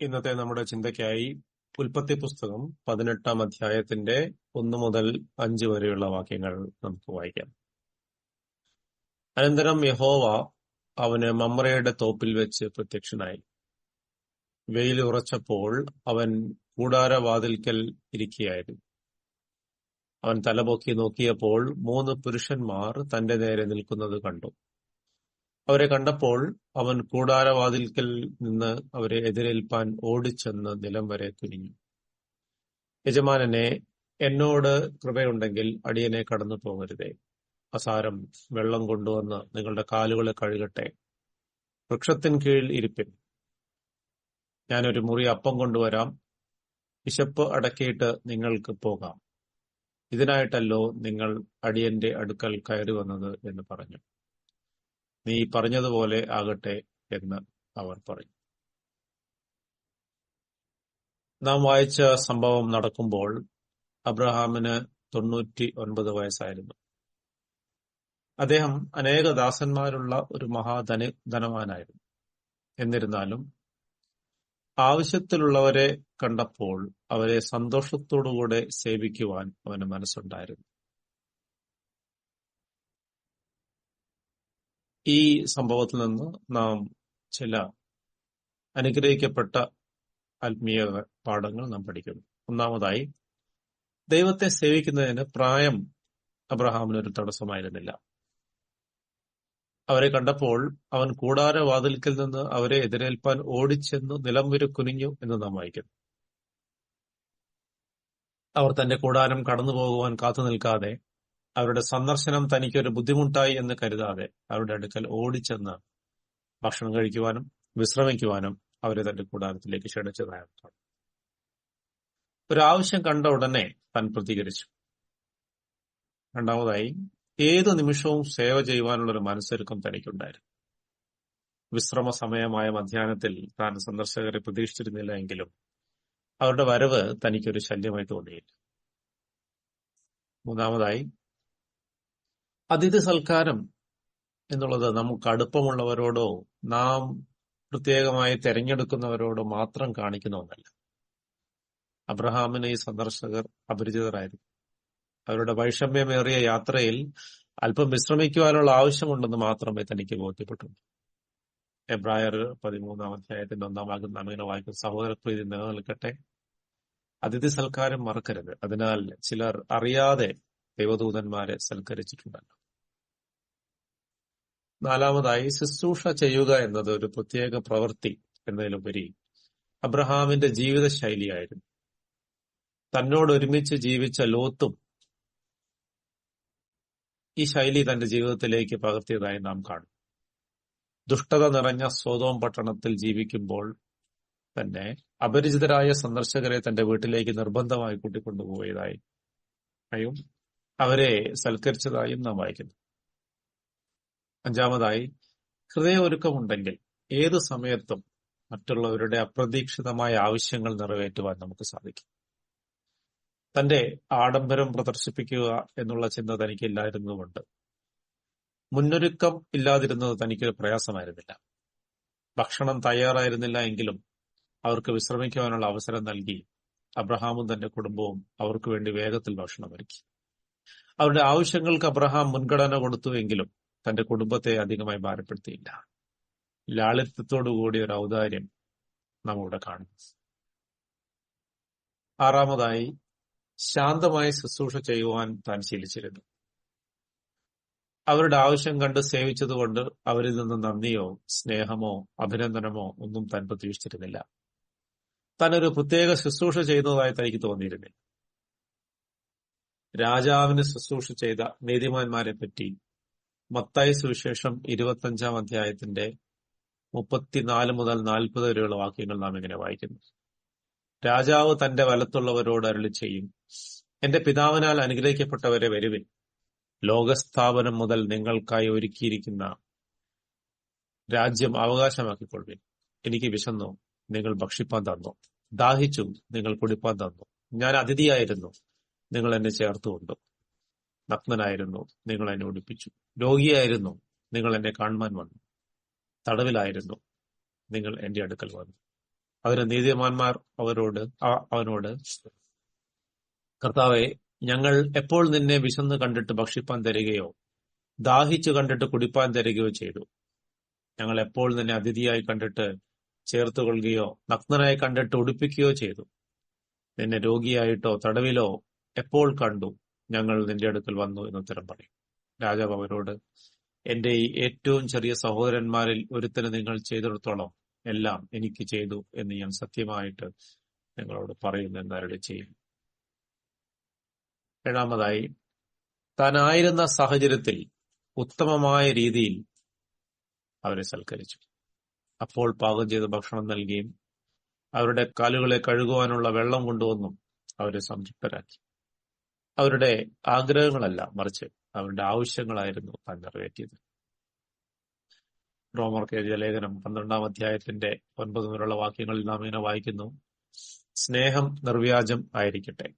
ഇന്നത്തെ നമ്മുടെ ചിന്തയ്ക്കായി ഉൽപ്പത്തി പുസ്തകം പതിനെട്ടാം അധ്യായത്തിന്റെ ഒന്ന് മുതൽ അഞ്ച് വരെയുള്ള വാക്യങ്ങൾ നമുക്ക് വായിക്കാം. അനന്തരം യഹോവ അവന് മമ്രയുടെ തോപ്പിൽ വെച്ച് പ്രത്യക്ഷനായി. വെയിൽ ഉറച്ചപ്പോൾ അവൻ കൂടാരവാതിൽക്കൽ ഇരിക്കുകയായിരുന്നു. അവൻ തലപൊക്കി നോക്കിയപ്പോൾ മൂന്ന് പുരുഷന്മാർ തന്റെ നേരെ നിൽക്കുന്നത് കണ്ടു. അവരെ കണ്ടപ്പോൾ അവൻ കൂടാരവാതിൽക്കൽ നിന്ന് അവരെ എതിരേൽപ്പാൻ ഓടിച്ചെന്ന് നിലം വരെ തുനിഞ്ഞു. യജമാനനെ എന്നോട് കൃപയുണ്ടെങ്കിൽ അടിയനെ കടന്നു പോകരുതേ. അസാരം വെള്ളം കൊണ്ടുവന്ന് നിങ്ങളുടെ കാലുകളെ കഴുകട്ടെ. വൃക്ഷത്തിൻ കീഴിൽ ഇരിപ്പിൻ. ഞാനൊരു മുറി അപ്പം കൊണ്ടുവരാം. വിശപ്പ് അടക്കിയിട്ട് നിങ്ങൾക്ക് പോകാം. ഇതിനായിട്ടല്ലോ നിങ്ങൾ അടിയന്റെ അടുക്കൽ കയറി വന്നത് എന്ന് പറഞ്ഞു. നീ പറഞ്ഞതുപോലെ ആകട്ടെ എന്ന് അവർ പറഞ്ഞു. നാം വായിച്ച സംഭവം നടക്കുമ്പോൾ അബ്രഹാമിന് തൊണ്ണൂറ്റി ഒൻപത് വയസ്സായിരുന്നു. അദ്ദേഹം അനേക ദാസന്മാരുള്ള ഒരു മഹാധന ധനവാനായിരുന്നു. എന്നിരുന്നാലും ആവശ്യത്തിലുള്ളവരെ കണ്ടപ്പോൾ അവരെ സന്തോഷത്തോടുകൂടെ സേവിക്കുവാൻ അവന് മനസ്സുണ്ടായിരുന്നു. ഈ സംഭവത്തിൽ നിന്ന് നാം ചില അനുഗ്രഹിക്കപ്പെട്ട ആത്മീയ പാഠങ്ങൾ നാം പഠിക്കുന്നു. ഒന്നാമതായി ദൈവത്തെ സേവിക്കുന്നതിന് പ്രായം അബ്രഹാമിന് ഒരു തടസ്സമായിരുന്നില്ല. അവരെ കണ്ടപ്പോൾ അവൻ കൂടാര വാതിൽക്കൽ നിന്ന് അവരെ എതിരേൽപ്പാൻ ഓടിച്ചെന്ന് നിലം കുനിഞ്ഞു എന്ന് നാം വായിക്കുന്നു. അവർ തന്റെ കൂടാരം കടന്നു പോകുവാൻ കാത്തു നിൽക്കാതെ അവരുടെ സന്ദർശനം തനിക്കൊരു ബുദ്ധിമുട്ടായി എന്ന് കരുതാതെ അവരുടെ അടുക്കൽ ഓടിച്ചെന്ന് ഭക്ഷണം കഴിക്കുവാനും വിശ്രമിക്കുവാനും അവരെ തന്റെ കൂടാരത്തിലേക്ക് ക്ഷണിച്ചതായി ഒരു ആവശ്യം കണ്ട ഉടനെ താൻ പ്രതികരിച്ചു. രണ്ടാമതായി ഏതു നിമിഷവും സേവ ചെയ്യുവാനുള്ള ഒരു മനസ്സൊരുക്കം തനിക്കുണ്ടായിരുന്നു. വിശ്രമ സമയമായ മധ്യാഹ്നത്തിൽ താൻ സന്ദർശകരെ പ്രതീക്ഷിച്ചിരുന്നില്ല എങ്കിലും അവരുടെ വരവ് തനിക്കൊരു ശല്യമായി തോന്നിയില്ല. മൂന്നാമതായി അതിഥി സൽക്കാരം എന്നുള്ളത് നമുക്ക് അടുപ്പമുള്ളവരോടോ നാം പ്രത്യേകമായി തെരഞ്ഞെടുക്കുന്നവരോടോ മാത്രം കാണിക്കുന്ന ഒന്നല്ല. അബ്രഹാമിന് ഈ സന്ദർശകർ അപരിചിതരായിരുന്നു. അവരുടെ വൈഷമ്യമേറിയ യാത്രയിൽ അല്പം വിശ്രമിക്കുവാനുള്ള ആവശ്യമുണ്ടെന്ന് മാത്രമേ തനിക്ക് ബോധ്യപ്പെട്ടുള്ളൂ. എബ്രായർ പതിമൂന്നാം അധ്യായത്തിന്റെ ഒന്നാം ഭാഗം നാം ഇങ്ങനെ വായിക്കും. സഹോദരപ്രീതി നിലനിൽക്കട്ടെ. അതിഥി സൽക്കാരം മറക്കരുത്. അതിനാൽ ചിലർ അറിയാതെ ദൈവദൂതന്മാരെ സൽക്കരിച്ചിട്ടുണ്ടല്ലോ. നാലാമതായി ശുശ്രൂഷ ചെയ്യുക എന്നത് ഒരു പ്രത്യേക പ്രവൃത്തി എന്നതിലുപരി അബ്രഹാമിന്റെ ജീവിത ശൈലിയായിരുന്നു തന്നോട് ഒരുമിച്ച് ജീവിച്ച ലോത്തും ഈ ശൈലി തന്റെ ജീവിതത്തിലേക്ക് പകർത്തിയതായി നാം കാണും. ദുഷ്ടത നിറഞ്ഞ സ്വതോം പട്ടണത്തിൽ ജീവിക്കുമ്പോൾ തന്നെ അപരിചിതരായ സന്ദർശകരെ തന്റെ വീട്ടിലേക്ക് നിർബന്ധമായി കൂട്ടിക്കൊണ്ടുപോയതായി അവരെ സൽക്കരിച്ചതായും നാം വായിക്കുന്നു. അഞ്ചാമതായി ഒരുക്കമുണ്ടെങ്കിൽ ഏതു സമയത്തും മറ്റുള്ളവരുടെ അപ്രതീക്ഷിതമായ ആവശ്യങ്ങൾ നിറവേറ്റുവാൻ നമുക്ക് സാധിക്കും. തന്റെ ആഡംബരം പ്രദർശിപ്പിക്കുക എന്നുള്ള ചിന്ത തനിക്കില്ലായിരുന്നതുകൊണ്ട് മുന്നൊരുക്കം ഇല്ലാതിരുന്നത് തനിക്കൊരു പ്രയാസമായിരുന്നില്ല. ഭക്ഷണം തയ്യാറായിരുന്നില്ല എങ്കിലും അവർക്ക് വിശ്രമിക്കുവാനുള്ള അവസരം നൽകി അബ്രഹാമും തന്റെ കുടുംബവും അവർക്ക് വേണ്ടി വേഗത്തിൽ ഭക്ഷണം ഒരുക്കി. അവരുടെ ആവശ്യങ്ങൾക്ക് അബ്രഹാം മുൻഗണന കൊടുത്തുവെങ്കിലും തന്റെ കുടുംബത്തെ അധികമായി ഭാരപ്പെടുത്തിയില്ല. ലാളിത്യത്തോടു കൂടിയ ഒരു ഔദാര്യം നാം ഇവിടെ കാണുന്നു. ആറാമതായി ശാന്തമായി ശുശ്രൂഷ ചെയ്യുവാൻ താൻ ശീലിച്ചിരുന്നു. അവരുടെ ആവശ്യം കണ്ട് സേവിച്ചതുകൊണ്ട് അവരിൽ നിന്ന് നന്ദിയോ സ്നേഹമോ അഭിനന്ദനമോ ഒന്നും താൻ പ്രതീക്ഷിച്ചിരുന്നില്ല. തനൊരു പ്രത്യേക ശുശ്രൂഷ ചെയ്യുന്നതായി തനിക്ക് തോന്നിയിരുന്നില്ല. രാജാവിന് ശുശ്രൂഷ ചെയ്ത നീതിമാന്മാരെ പറ്റി മത്തായി സുവിശേഷം ഇരുപത്തഞ്ചാം അധ്യായത്തിന്റെ മുപ്പത്തിനാല് മുതൽ നാൽപ്പത് വരെയുള്ള വാക്യങ്ങൾ നാം ഇങ്ങനെ വായിക്കുന്നു. രാജാവ് തന്റെ വലത്തുള്ളവരോട് അരുളി ചെയ്യും എന്റെ പിതാവിനാൽ അനുഗ്രഹിക്കപ്പെട്ടവരെ വരുവിൻ. ലോകസ്ഥാപനം മുതൽ നിങ്ങൾക്കായി ഒരുക്കിയിരിക്കുന്ന രാജ്യം അവകാശമാക്കിക്കൊള്ളുവിൻ. എനിക്ക് വിശന്നു നിങ്ങൾ ഭക്ഷിപ്പാൻ തന്നു. ദാഹിച്ചു നിങ്ങൾ കുടിപ്പാൻ തന്നു. ഞാൻ അതിഥിയായിരുന്നു നിങ്ങൾ എന്നെ ചേർത്തുകൊണ്ടു. നഗ്നനായിരുന്നു. നിങ്ങൾ എന്നെ ഉടുപ്പിച്ചു രോഗിയായിരുന്നു. നിങ്ങൾ എന്നെ കാണുവാൻ വന്നു. തടവിലായിരുന്നു. നിങ്ങൾ എന്റെ അടുക്കൽ വന്നു. അവരെ നീതിമാന്മാർ അവരോട് അവനോട് കർത്താവെ ഞങ്ങൾ എപ്പോൾ നിന്നെ വിശന്ന് കണ്ടിട്ട് ഭക്ഷിപ്പാൻ തരികയോ ദാഹിച്ചു കണ്ടിട്ട് കുടിപ്പാൻ തരികയോ ചെയ്തു? ഞങ്ങൾ എപ്പോൾ നിന്നെ അതിഥിയായി കണ്ടിട്ട് ചേർത്ത് കൊള്ളുകയോ നഗ്നനായി കണ്ടിട്ട് ഉടുപ്പിക്കുകയോ ചെയ്തു? നിന്നെ രോഗിയായിട്ടോ തടവിലോ എപ്പോൾ കണ്ടു? ഞങ്ങൾ നിന്റെ അടുക്കൽ വന്നു എന്ന് ഉത്തരം പറയും. രാജാവ് അവരോട് എന്റെ ഈ ഏറ്റവും ചെറിയ സഹോദരന്മാരിൽ ഒരുത്തന് നിങ്ങൾ ചെയ്തെടുത്തോളം എല്ലാം എനിക്ക് ചെയ്തു എന്ന് ഞാൻ സത്യമായിട്ട് നിങ്ങളോട് പറയുന്നു എന്നാരുടെ ചെയ്യും. ഏഴാമതായി താനായിരുന്ന സാഹചര്യത്തിൽ ഉത്തമമായ രീതിയിൽ അവരെ സൽക്കരിച്ചു. അപ്പോൾ പാകം ചെയ്ത ഭക്ഷണം നൽകിയും അവരുടെ കാലുകളെ കഴുകുവാനുള്ള വെള്ളം കൊണ്ടുവന്നും അവരെ സംതൃപ്തരാക്കി. അവരുടെ ആഗ്രഹങ്ങളല്ല മറിച്ച് അവരുടെ ആവശ്യങ്ങളായിരുന്നു താൻ നിറവേറ്റിയത് റോമർക്ക് എഴുതിയ ലേഖനം പന്ത്രണ്ടാം അധ്യായത്തിന്റെ ഒൻപത് മുതലുള്ള വാക്യങ്ങളിൽ നാം ഇങ്ങനെ വായിക്കുന്നു. സ്നേഹം നിർവ്യാജം ആയിരിക്കട്ടെ.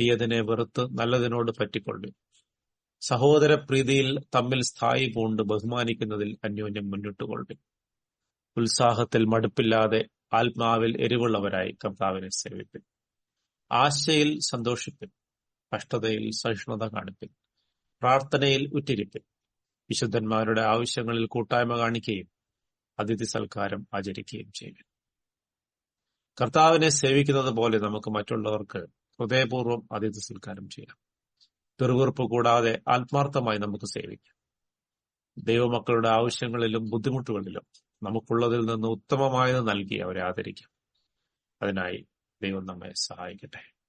തീയതിനെ വെറുത്ത് നല്ലതിനോട് പറ്റിക്കൊള്ളു. സഹോദര പ്രീതിയിൽ തമ്മിൽ സ്ഥായി പൂണ്ട് ബഹുമാനിക്കുന്നതിൽ അന്യോന്യം മുന്നിട്ട് കൊള്ളു. ഉത്സാഹത്തിൽ മടുപ്പില്ലാതെ ആത്മാവിൽ എരിവുള്ളവരായി കർത്താവിനെ സേവിപ്പിൻ. ആശയിൽ സന്തോഷിപ്പിൻ. കഷ്ടതയിൽ സഹിഷ്ണുത കാണിപ്പിൻ പ്രാർത്ഥനയിൽ ഉറ്റിരിപ്പിൻ വിശുദ്ധന്മാരുടെ ആവശ്യങ്ങളിൽ കൂട്ടായ്മ കാണിക്കുകയും അതിഥി സൽക്കാരം ആചരിക്കുകയും ചെയ്യും. കർത്താവിനെ സേവിക്കുന്നത് പോലെ നമുക്ക് മറ്റുള്ളവർക്ക് ഹൃദയപൂർവം അതിഥി സൽക്കാരം ചെയ്യാം. പിറുവിറുപ്പ് കൂടാതെ ആത്മാർത്ഥമായി നമുക്ക് സേവിക്കാം. ദൈവമക്കളുടെ ആവശ്യങ്ങളിലും ബുദ്ധിമുട്ടുകളിലും നമുക്കുള്ളതിൽ നിന്ന് ഉത്തമമായത് നൽകി അവരെ ആദരിക്കാം. അതിനായി ദൈവം നമ്മെ സഹായിക്കട്ടെ.